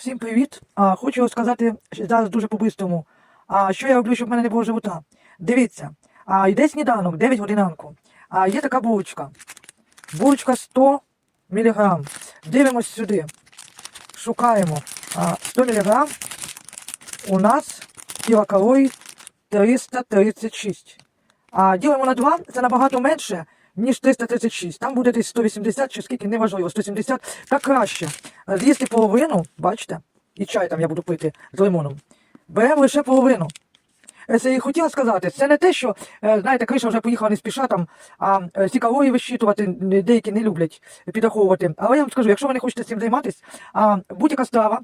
Всім привіт! А, хочу сказати зараз дуже по-бистрому. А, що я роблю, щоб в мене не було живота? Дивіться, а, йде сніданок, 9 годин ранку. А, є така булочка. Булочка 100 мг. Дивимось сюди. Шукаємо а, 100 мг. У нас кілокалорій 336. А ділимо на 2, це набагато менше, ніж 336. Там буде десь 180 чи скільки, неважливо, 170. Так краще. З'їсти половину, бачите, і чай там я буду пити з лимоном. Беремо лише половину. Е, Це і хотіла сказати, це не те, що, е, знаєте, криша вже поїхала не спіша там, а е, ці калорії вищитувати деякі не люблять підраховувати. Але я вам скажу, якщо ви не хочете цим займатися, будь-яка страва,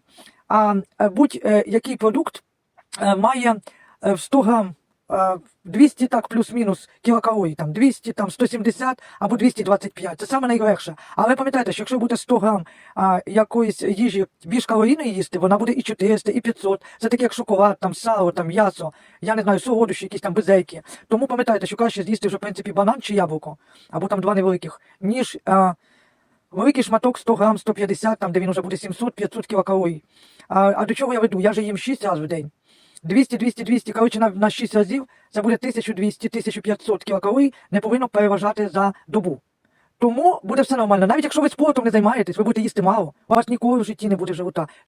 будь-який продукт має в 100 грам е, 200 так плюс-мінус кілокалорій, там 200, там 170 або 225. Це саме найлегше. Але пам'ятайте, що якщо буде 100 грам а, якоїсь їжі більш калорійної їсти, вона буде і 400, і 500. Це таке як шоколад, там сало, там м'ясо, я не знаю, солодощі, якісь там безейки. Тому пам'ятайте, що краще з'їсти вже в принципі банан чи яблуко, або там два невеликих, ніж а, великий шматок 100 грам, 150, там де він вже буде 700-500 кілокалорій. А, а до чого я веду? Я же їм 6 разів в день. 200, 200, 200, коротше, на, на 6 разів це буде 1200, 1500 кілокалорій, не повинно переважати за добу. Тому буде все нормально. Навіть якщо ви спортом не займаєтесь, ви будете їсти мало, у вас ніколи в житті не буде живота.